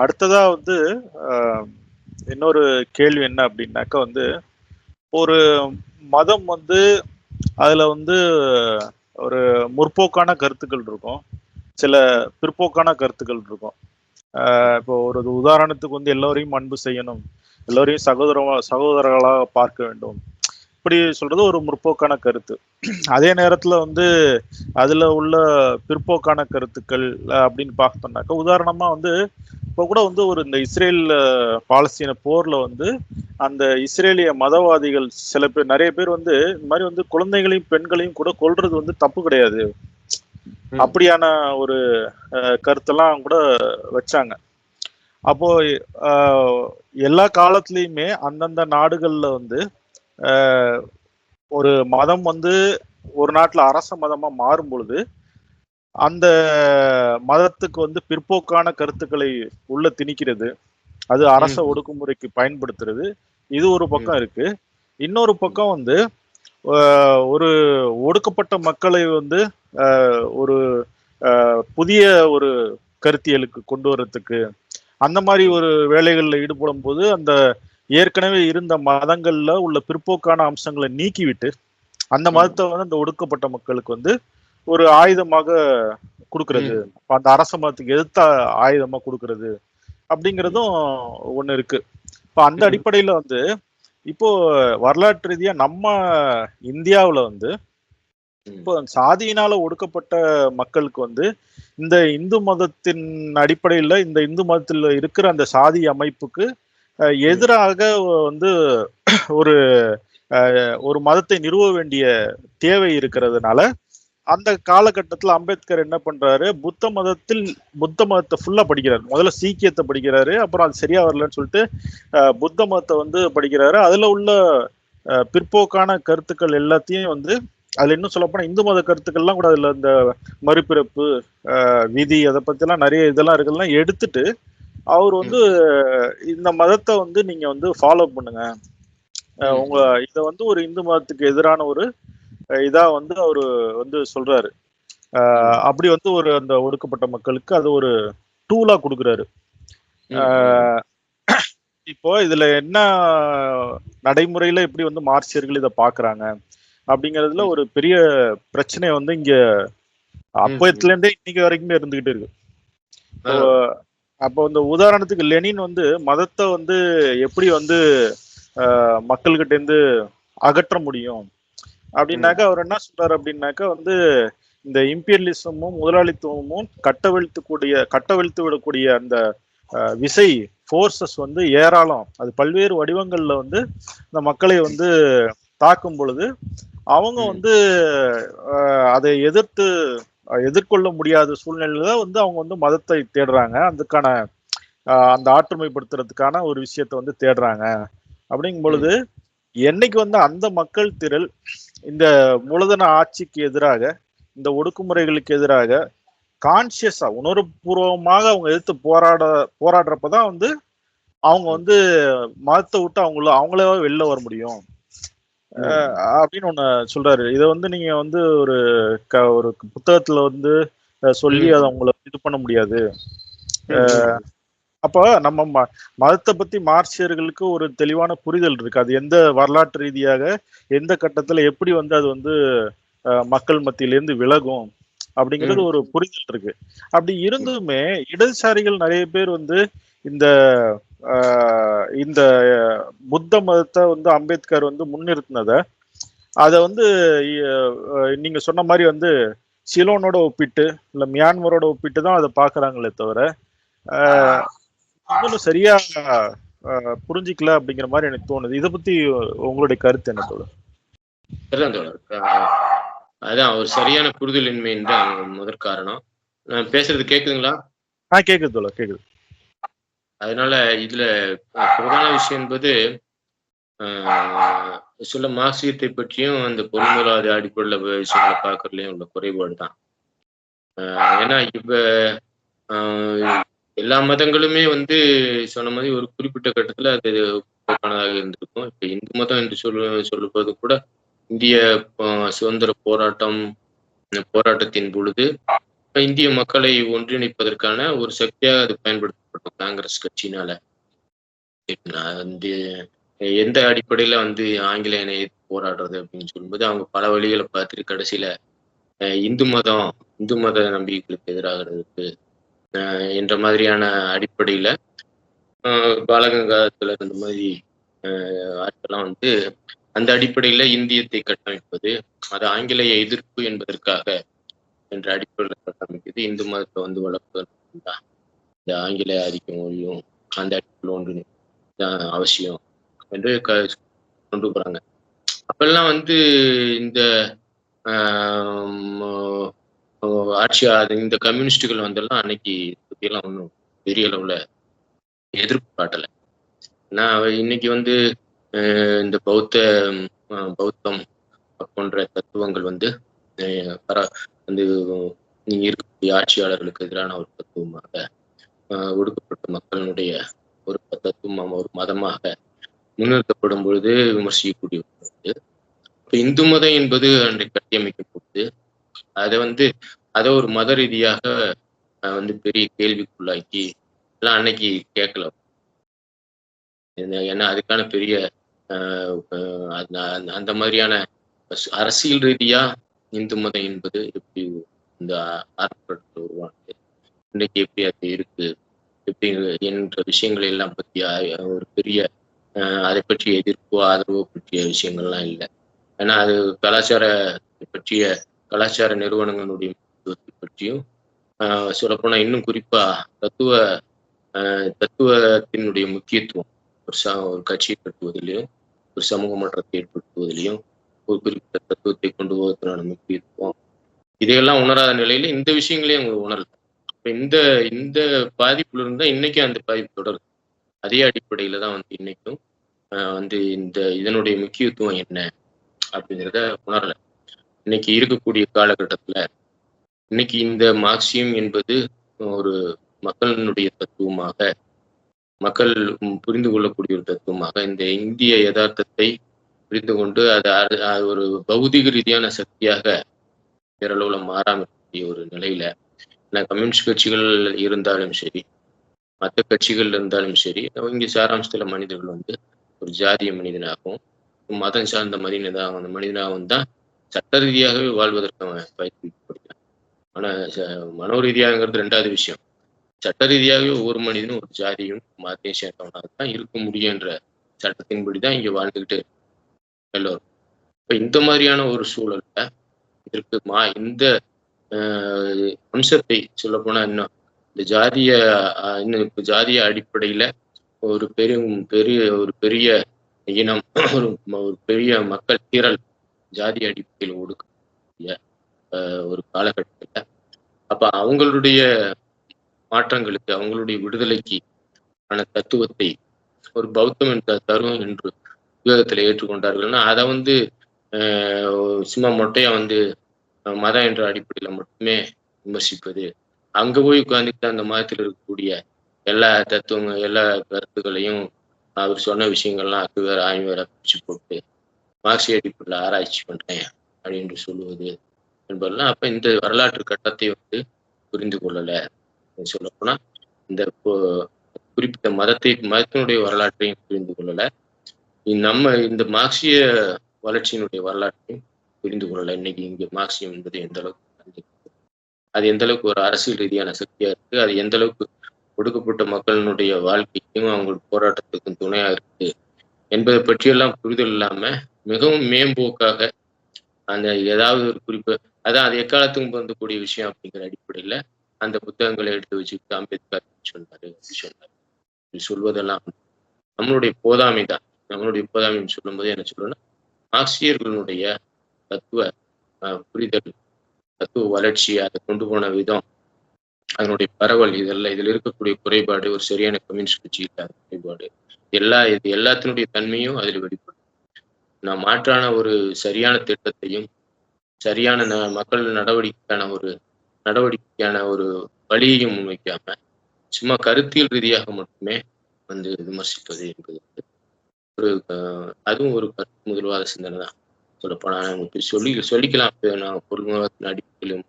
அடுத்ததா வந்து இன்னொரு கேள்வி என்ன அப்படின்னாக்கா வந்து ஒரு மதம் வந்து அதுல வந்து ஒரு முற்போக்கான கருத்துக்கள் இருக்கும். சில பிற்போக்கான கருத்துக்கள் இருக்கும். இப்போ ஒரு உதாரணத்துக்கு வந்து எல்லோரையும் அன்பு செய்யணும் எல்லோரையும் சகோதர சகோதரர்களாக பார்க்க வேண்டும். இப்படி சொல்றது ஒரு முற்போக்கான கருத்து. அதே நேரத்துல வந்து அதுல உள்ள பிற்போக்கான கருத்துக்கள் அப்படின்னு பார்த்தோம்னாக்கா உதாரணமா வந்து இப்போ கூட வந்து ஒரு இந்த இஸ்ரேல் பாலஸ்தீன போர்ல வந்து அந்த இஸ்ரேலிய மதவாதிகள் சில பேர் நிறைய பேர் வந்து இந்த மாதிரி வந்து குழந்தைகளையும் பெண்களையும் கூட கொல்றது வந்து தப்பு கிடையாது. அப்படியான ஒரு கருத்தெல்லாம் கூட வச்சாங்க. அப்போ எல்லா காலத்துலயுமே அந்தந்த நாடுகள்ல வந்து ஒரு மதம் வந்து ஒரு நாட்டுல அரச மதமா மாறும் பொழுது அந்த மதத்துக்கு வந்து பிற்போக்கான கருத்துக்களை உள்ள திணிக்கிறது. அது அரச. ஒடுக்குமுறைக்கு பயன்படுத்துறது. இது ஒரு பக்கம் இருக்கு. இன்னொரு பக்கம் வந்து ஒரு ஒடுக்கப்பட்ட மக்களை வந்து ஒரு புதிய ஒரு கருத்தியலுக்கு கொண்டு வர்றதுக்கு அந்த மாதிரி ஒரு வேலைகளில் ஈடுபடும் போது அந்த ஏற்கனவே இருந்த மதங்கள்ல உள்ள பிற்போக்கான அம்சங்களை நீக்கிவிட்டு அந்த. மதத்தை வந்து அந்த ஒடுக்கப்பட்ட மக்களுக்கு வந்து ஒரு ஆயுதமாக கொடுக்கறது அந்த அரச மதத்துக்கு எதிர்த்த ஆயுதமா கொடுக்கறது அப்படிங்கிறதும் ஒண்ணு இருக்கு இப்ப அந்த. அடிப்படையில வந்து இப்போ வரலாற்று ரீதியா நம்ம இந்தியாவுல வந்து. இப்போ சாதியினால ஒடுக்கப்பட்ட மக்களுக்கு வந்து இந்த இந்து மதத்தின் அடிப்படையில இந்த இந்து மதத்தில் இருக்கிற அந்த சாதி அமைப்புக்கு எதிராக வந்து ஒரு ஒரு மதத்தை நிறுவ வேண்டிய தேவை இருக்கிறதுனால அந்த காலகட்டத்தில் அம்பேத்கர் என்ன பண்றாரு? புத்த மதத்தில் புத்த மதத்தை ஃபுல்லா படிக்கிறாரு. முதல்ல சீக்கியத்தை படிக்கிறாரு அப்புறம் அது சரியா வரலன்னு சொல்லிட்டு புத்த மதத்தை வந்து படிக்கிறாரு. அதுல உள்ள பிற்போக்கான கருத்துக்கள் எல்லாத்தையும் வந்து அதுல இன்னும் சொல்லப்போனா இந்து மத கருத்துக்கள்லாம் கூட அதுல இந்த மறுபிறப்பு விதி அதை பத்திலாம் நிறைய இதெல்லாம் இருக்குதுலாம் எடுத்துட்டு அவர் வந்து இந்த மதத்தை வந்து நீங்க வந்து ஃபாலோ பண்ணுங்க. உங்க இதை வந்து ஒரு இந்து மதத்துக்கு எதிரான ஒரு இதா வந்து அவரு வந்து சொல்றாரு. அப்படி வந்து ஒரு அந்த ஒடுக்கப்பட்ட மக்களுக்கு அது ஒரு டூலா கொடுக்குறாரு. இப்போ இதுல என்ன நடைமுறையில எப்படி வந்து மார்க்சியர்கள் இதை பாக்குறாங்க? அப்படிங்கறதுல ஒரு பெரிய பிரச்சனை வந்து இங்க அப்பத்துல இருந்தே இன்னைக்கு வரைக்குமே இருந்துகிட்டு இருக்கு. அப்போ இந்த உதாரணத்துக்கு லெனின் வந்து மதத்தை வந்து எப்படி வந்து அஹ், மக்கள்கிட்ட இருந்து அகற்ற முடியும் அப்படின்னாக்கா அவர் என்ன சொல்றாரு அப்படின்னாக்கா வந்து இந்த இம்பீரியலிசமும் முதலாளித்துவமும் கட்டவிழ்த்துக்கூடிய கட்டவிழ்த்து விடக்கூடிய அந்த விசை ஃபோர்ஸஸ் வந்து ஏராளம் அது பல்வேறு வடிவங்கள்ல வந்து இந்த மக்களை வந்து தாக்கும் பொழுது அவங்க. வந்து அதை எதிர்த்து எதிர்கொள்ள முடியாத சூழ்நிலையில வந்து அவங்க வந்து மதத்தை தேடுறாங்க. அதுக்கான அந்த ஆற்றுமைப்படுத்துறதுக்கான ஒரு விஷயத்தை வந்து தேடுறாங்க. அப்படிங்கும் பொழுது என்னைக்கு வந்து அந்த மக்கள் திரள் இந்த மூலதன ஆட்சிக்கு எதிராக இந்த ஒடுக்குமுறைகளுக்கு எதிராக கான்சியஸா உணர்வுபூர்வமாக அவங்க எதிர்த்து போராட போராடுறப்பதான் வந்து அவங்க வந்து மதத்தை விட்டு அவங்கள அவங்களே வெளில வர முடியும். அப்படின்னு ஒண்ணு சொல்றாரு. இதை வந்து நீங்க வந்து ஒரு க ஒரு புத்தகத்துல வந்து சொல்லி. அதை அவங்கள இது பண்ண முடியாது. அப்போ நம்ம ம- மதத்தை பத்தி மார்க்சியர்களுக்கு ஒரு தெளிவான புரிதல் இருக்கு. அது எந்த வரலாற்று ரீதியாக எந்த கட்டத்துல எப்படி வந்து அது வந்து மக்கள் மத்தியிலேருந்து விலகும் அப்படிங்கிறது ஒரு புரிதல் இருக்கு. அப்படி இருந்துமே இடதுசாரிகள் நிறைய பேர் வந்து இந்த இந்த புத்த மதத்தை வந்து அம்பேத்கர் வந்து முன்னிறுத்தினத அதை வந்து அஹ், நீங்க சொன்ன மாதிரி வந்து சிலோனோட ஒப்பிட்டு இல்ல மியான்மரோட ஒப்பிட்டு தான் அதை பாக்குறாங்களே தவிர இன்னும் சரியா புரிஞ்சிக்கல அப்படிங்கிற மாதிரி எனக்கு தோணுது. இதை பத்தி உங்களுடைய கருத்து என்ன தோழர்? அதான் ஒரு சரியான புரிதலின்மைன்னு தான் முதற் காரணம். நான் பேசுறது கேக்குதுங்களா? ஆ கேக்குது தோழர் கேக்குது. அதனால இதுல பிரதான விஷயம் என்பது சில சொல்ல மார்க்சியத்தை பற்றியும் அந்த பொருளாதார அடிப்படையில் விஷயங்களை பார்க்கறதுலயும் உள்ள குறைபாடு தான். ஏன்னா இப்ப எல்லா மதங்களுமே வந்து சொன்ன மாதிரி ஒரு குறிப்பிட்ட கட்டத்துல அது போக்கானதாக இருந்திருக்கும். இப்ப இந்து மதம் என்று சொல்ல சொல்லுவது கூட இந்திய சுதந்திர போராட்டம் போராட்டத்தின் பொழுது இந்திய மக்களை ஒன்றிணைப்பதற்கான ஒரு சக்தியாக அது பயன்படுத்த ஒடுக்கப்பட்ட காங்கிரஸ் கட்சியினால நான் வந்து எந்த அடிப்படையில வந்து ஆங்கிலேயனை எதிர்த்து போராடுறது அப்படின்னு சொல்லும்போது அவங்க பல வழிகளை பார்த்துட்டு கடைசியில இந்து மதம் இந்து மத நம்பிக்கைகளுக்கு எதிராகிறதுக்கு என்ற மாதிரியான அடிப்படையில ஆஹ் பாலகங்காதத்துல இந்த மாதிரி ஆஹ் ஆட்கள்லாம் வந்து அந்த அடிப்படையில இந்தியத்தை கட்டமைப்பது அது ஆங்கிலேய எதிர்ப்பு என்பதற்காக என்ற அடிப்படையில் கட்டமைக்குது இந்து மதத்தை வந்து வளர்ப்பது தான் இந்த ஆங்கிலேய ஆதிக்கம் ஒழியும் அந்த அடிப்படையில் ஒன்று தான் அவசியம். என்று க கொண்டு போறாங்க. அப்பெல்லாம் வந்து இந்த ஆஹ் ஆட்சி அது இந்த கம்யூனிஸ்டுகள் வந்தெல்லாம் அன்னைக்கு பற்றியெல்லாம் ஒன்றும் பெரிய அளவுல எதிர்ப்பு காட்டலை. நான் இன்னைக்கு வந்து இந்த பௌத்த பௌத்தம் போன்ற தத்துவங்கள் வந்து அஹ் வந்து நீங்க இருக்கக்கூடிய ஆட்சியாளர்களுக்கு எதிரான ஒரு தத்துவமாக ஒடுக்கப்பட்ட மக்களினுடைய ஒரு தத்துவம் ஒரு மதமாக முன்னிறுத்தப்படும் பொழுது விமர்சிக்கக்கூடிய ஒன்று. இந்து மதம் என்பது அன்றைக்கு பொழுது அதை வந்து அதை ஒரு மத ரீதியாக அஹ் வந்து பெரிய கேள்விக்குள்ளாக்கி எல்லாம் அன்னைக்கு கேட்கல. என்ன- ஏன்னா அதுக்கான பெரிய அந்த- அந்த- அந்த மாதிரியான அரசியல் ரீதியா இந்து மதம் என்பது எப்படி இந்த ஆர்ப்பாட்டத்தில் உருவானது? இன்னைக்கு எப்படி அது இருக்கு? எப்படி என்ற விஷயங்களை எல்லாம் பற்றி ஒரு பெரிய ஆஹ் அதை பற்றிய எதிர்ப்போ ஆதரவோ பற்றிய விஷயங்கள்லாம் இல்லை. ஏன்னா அது கலாச்சார பற்றிய கலாச்சார நிறுவனங்களுடைய முக்கியத்துவத்தை பற்றியும் ஆஹ் சொல்லப்போனா இன்னும் குறிப்பா தத்துவ ஆஹ் தத்துவத்தினுடைய முக்கியத்துவம் ஒரு ச ஒரு கட்சியை கட்டுவதிலையும் ஒரு சமூக மாற்றத்தை ஏற்படுத்துவதிலையும் ஒரு குறிப்பிட்ட தத்துவத்தை கொண்டு போவதற்கான முக்கியத்துவம். இதையெல்லாம் உணராத நிலையில இந்த விஷயங்களையும் அவங்க உணரல. இந்த இந்த பாதிப்புல இருந்தா இன்னைக்கும் அந்த பாதிப்பு தொடருது அதே அடிப்படையில தான் வந்து இன்னைக்கும் ஆஹ் வந்து இந்த இதனுடைய முக்கியத்துவம் என்ன அப்படிங்கிறத உணரல. இன்னைக்கு இருக்கக்கூடிய காலகட்டத்துல இன்னைக்கு இந்த மார்க்சியம் என்பது ஒரு மக்களினுடைய தத்துவமாக மக்கள் புரிந்து கொள்ளக்கூடிய ஒரு தத்துவமாக இந்த இந்திய யதார்த்தத்தை புரிந்து கொண்டு அது அது ஒரு பௌதிக ரீதியான சக்தியாக பேரளவுல மாறாம இருக்கக்கூடிய ஒரு நிலையில நான் கம்யூனிஸ்ட் கட்சிகள் இருந்தாலும் சரி மற்ற கட்சிகள் இருந்தாலும் சரி இங்க சாராம்சத்துல மனிதர்கள் வந்து ஒரு ஜாதிய மனிதனாகவும் மதம் சார்ந்த மனிதனாக அந்த மனிதனாகவும் தான் சட்ட ரீதியாகவே வாழ்வதற்கு அவன் ஆனா ஆனால் மனோ ரீதியாங்கிறது ரெண்டாவது விஷயம். சட்ட ரீதியாகவே ஒவ்வொரு மனிதனும் ஒரு ஜாதியும் மதத்தையும் சேர்ந்தவனாக தான் இருக்க முடியுன்ற சட்டத்தின்படி தான் இங்க வாழ்ந்துகிட்டு எல்லோரும். இப்ப இந்த மாதிரியான ஒரு சூழல்ல இதற்கு மா இந்த அம்சத்தை சொல்ல போனா இன்னும் இந்த ஜாதிய இன்னும் இப்ப ஜாதிய அடிப்படையில ஒரு பெரும் பெரிய ஒரு பெரிய இனம் ஒரு ஒரு பெரிய மக்கள் திரள் ஜாதி அடிப்படையில் ஒடுக்கக்கூடிய ஆஹ், ஒரு காலகட்டத்துல. அப்ப அவங்களுடைய மாற்றங்களுக்கு அவங்களுடைய விடுதலைக்கு ஆன தத்துவத்தை ஒரு பௌத்தம் என்ற தருவம் என்று விவேகத்தில் ஏற்றுக்கொண்டார்கள்னா அதை வந்து ஆஹ், சும்மா மொட்டையா வந்து மதம் என்ற அடிப்படையில மட்டுமே விமர்சிப்பது. அங்க போய் உட்கார்ந்துட்டு அந்த மதத்தில் இருக்கக்கூடிய எல்லா தத்துவங்கள் எல்லா கருத்துக்களையும் அவர் சொன்ன விஷயங்கள்லாம் அக்கு வேற ஆய்வு வேற பிடிச்சு போட்டு மார்க்சிய அடிப்படையில் ஆராய்ச்சி பண்றேன் அப்படின்னு சொல்லுவது என்பதெல்லாம் அப்ப இந்த வரலாற்று கட்டத்தை வந்து புரிந்து கொள்ளலை. சொல்ல இந்த குறிப்பிட்ட மதத்தை மதத்தினுடைய வரலாற்றையும் புரிந்து கொள்ளலை. நம்ம இந்த மார்க்சிய வளர்ச்சியினுடைய வரலாற்றையும் புரிந்து கொள்ளல. இன்னைக்கு இங்க மார்க்சியம் என்பது எந்த அளவுக்கு அது எந்த அளவுக்கு ஒரு அரசியல் ரீதியான சக்தியா இருக்கு? அது எந்த அளவுக்கு ஒடுக்கப்பட்ட மக்களினுடைய வாழ்க்கைக்கும் அவங்களுக்கு போராட்டத்துக்கும் துணையா இருக்கு? என்பதை பற்றியெல்லாம் புரிதல் இல்லாம மிகவும் மேம்போக்காக அந்த ஏதாவது ஒரு குறிப்பு அதான் அது எக்காலத்துக்கும் பொருந்தக்கூடிய விஷயம் அப்படிங்கிற அடிப்படையில அந்த புத்தகங்களை எடுத்து வச்சுக்கிட்டு அம்பேத்கர் சொன்னாரு அப்படி சொன்னாரு. சொல்வதெல்லாம் நம்மளுடைய போதாமை தான் நம்மளுடைய போதாமைன்னு சொல்லும்போது என்ன சொல்லணும்னா ஆசிரியர்களுடைய தத்துவ புரிதல் தத்துவ வளர்ச்சி அதை கொண்டு போன விதம் அதனுடைய பரவல் இதெல்லாம் இதுல இருக்கக்கூடிய குறைபாடு ஒரு சரியான கம்யூனிஸ்ட் கட்சி இல்லாத குறைபாடு எல்லா இது எல்லாத்தினுடைய தன்மையும் அதில் வெளிப்படும். நான் மாற்றான ஒரு சரியான திட்டத்தையும் சரியான ந- மக்கள் நடவடிக்கைக்கான ஒரு நடவடிக்கைக்கான ஒரு வழியையும் முன்வைக்காம சும்மா கருத்தியல் ரீதியாக மட்டுமே வந்து விமர்சிப்பது என்பது ஒரு அதுவும் ஒரு கருத்து முதல்வாத சிந்தனை தான் சொல்லப்போனா நமக்கு சொல்லி சொல்லிக்கலாம். நான் பொருளாதாரத்தின் அடிப்படையில்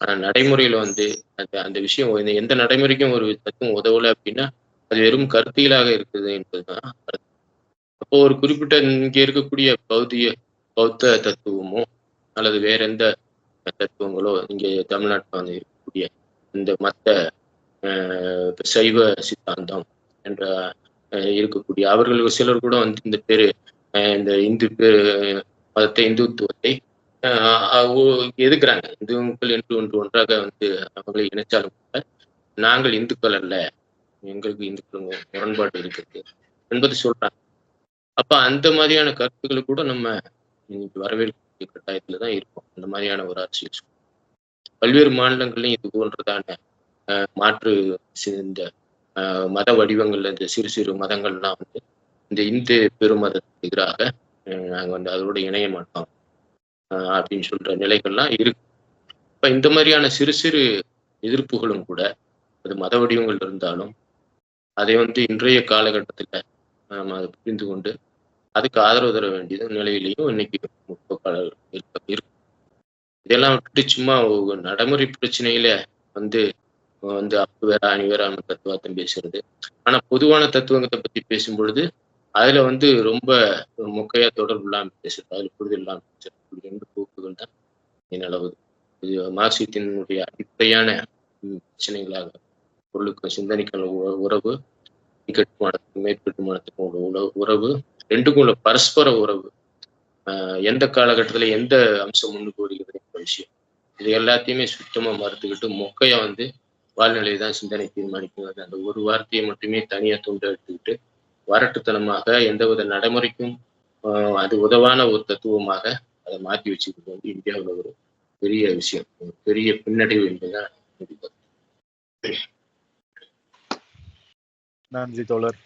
ஆனா நடைமுறையில வந்து அந்த அந்த விஷயம் எந்த நடைமுறைக்கும் ஒரு தத்துவம் உதவல அப்படின்னா அது வெறும் கருத்தியலாக இருக்குது என்பதுதான் அப்போ ஒரு குறிப்பிட்ட இங்க இருக்கக்கூடிய பௌத்திய பௌத்த தத்துவமோ அல்லது வேற எந்த தத்துவங்களோ இங்கே தமிழ்நாட்டில் வந்து இருக்கக்கூடிய இந்த மத்த சைவ சித்தாந்தம் என்ற இருக்கக்கூடிய அவர்களுக்கு சிலர் கூட வந்து இந்த பேரு இந்த இந்து மதத்தை இந்துத்துவத்தை அஹ், எதுக்குறாங்க இந்துக்கள் என்று ஒன்று ஒன்றாக வந்து அவங்களை இணைச்சாலும் கூட நாங்கள் இந்துக்கள் அல்ல. எங்களுக்கு இந்துக்கள் முரண்பாடு இருக்குது என்பது சொல்றாங்க. அப்ப அந்த மாதிரியான கருத்துக்களை கூட நம்ம இன்னைக்கு வரவேற்கக்கூடிய கட்டாயத்துல தான் இருக்கோம். அந்த மாதிரியான ஒரு அரசியல் பல்வேறு மாநிலங்கள்லயும் இது போன்றதான அஹ், மாற்று இந்த மத வடிவங்கள்ல இந்த சிறு சிறு மதங்கள்லாம் வந்து இந்த இந்து பெருமதத்துக்கு எதிராக நாங்கள் நாங்க வந்து அதோட இணைய மாட்டோம். அப்படின்னு சொல்ற நிலைகள்லாம் இருக்கு. இப்ப இந்த மாதிரியான சிறு சிறு எதிர்ப்புகளும் கூட அது மத வடிவங்கள் இருந்தாலும் அதை வந்து இன்றைய காலகட்டத்துல நாம அதை புரிந்து கொண்டு அதுக்கு ஆதரவு தர வேண்டியது நிலையிலையும் இன்னைக்கு முற்போக்காளர்கள் இருக்க இருக்கு. இதெல்லாம் விட்டு சும்மா நடைமுறை பிரச்சனையில வந்து வந்து அப்ப வேற அணி வேற தத்துவத்தை பேசுறது. ஆனா பொதுவான தத்துவங்களை பத்தி பேசும் பொழுது அதுல வந்து ரொம்ப முக்கையா தொடர்பு இல்லாமல் பேசுறது அதுல புரிதல் இல்லாம பேசுறது ரெண்டு போக்குகள் தான் இங்க நிலவுது இது மார்க்சியத்தினுடைய அடிப்படையான பிரச்சனைகளாக பொருளுக்கும் சிந்தனைக்கான உறவு கட்டுமானத்துக்கும் மேற்கட்டுமானத்துக்கும் உள்ள உறவு ரெண்டுக்கும் உள்ள பரஸ்பர உறவு எந்த காலகட்டத்துல எந்த அம்சம் முன்னுக்கு வருகிறது விஷயம். இது எல்லாத்தையுமே சுத்தமா மறுத்துக்கிட்டு மொக்கையா வந்து வாழ்நிலையை தான் சிந்தனை தீர்மானிக்கிறது. அந்த ஒரு வார்த்தையை மட்டுமே தனியா துண்டை எடுத்துக்கிட்டு வரட்டுத்தனமாக எந்தவித நடைமுறைக்கும் அது உதவான ஒரு தத்துவமாக அதை மாற்றி வச்சுக்கிறது வந்து இந்தியாவில் ஒரு பெரிய விஷயம். ஒரு பெரிய பின்னடைவு என்பதுதான். நன்றி தோழர்.